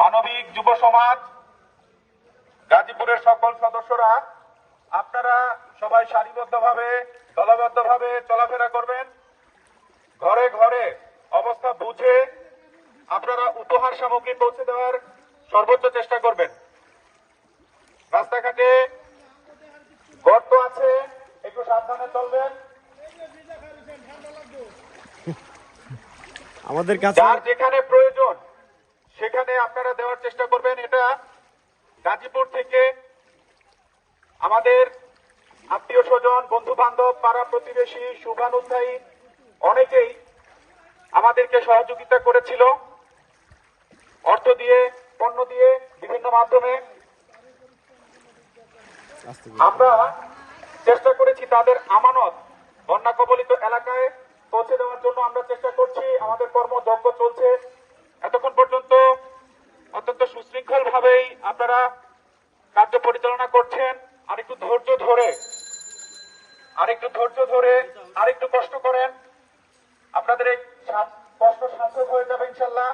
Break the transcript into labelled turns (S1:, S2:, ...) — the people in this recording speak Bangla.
S1: মানবিক যুব সমাজ গাজীপুরের সকল সদস্যরা আপনারা সবাই সারিবদ্ধভাবে দলবদ্ধভাবে চলাফেরা করবেন। ঘরে ঘরে অবস্থা বুঝে আপনারা উপহার সামগ্রী পৌঁছে দেওয়ার সর্বোচ্চ চেষ্টা করবেন। রাস্তাঘাটে গর্ত আছে একটু সাবধানে চলবেন।
S2: আমাদের কাছে
S1: যার যেখানে প্রয়োজন সেখানে আপনারা দেওয়ার চেষ্টা করবেন। এটা গাজীপুর থেকে আমাদের আত্মীয় স্বজন বন্ধু বান্ধব পাড়া প্রতিবেশী শুভানুধ্যায়ী অনেকেই আমাদেরকে সহযোগিতা করেছিল। অর্থ দিয়ে, পণ্য দিয়ে, বিভিন্ন মাধ্যমে। আমরা চেষ্টা করেছি তাদের আমানত, বন্যা কবলিত এলাকায় পৌঁছে দেওয়ার জন্য আমরা চেষ্টা করছি। আমাদের কর্মযজ্ঞ চলছে। সুশৃঙ্খল ভাবেই আপনারা কার্য পরিচালনা করছেন। আরেকটু ধৈর্য ধরে, আরেকটু ধৈর্য ধরে, আরেকটু কষ্ট করেন। আপনাদের এই কষ্ট সার্থক হয়ে যাবে ইনশাল্লাহ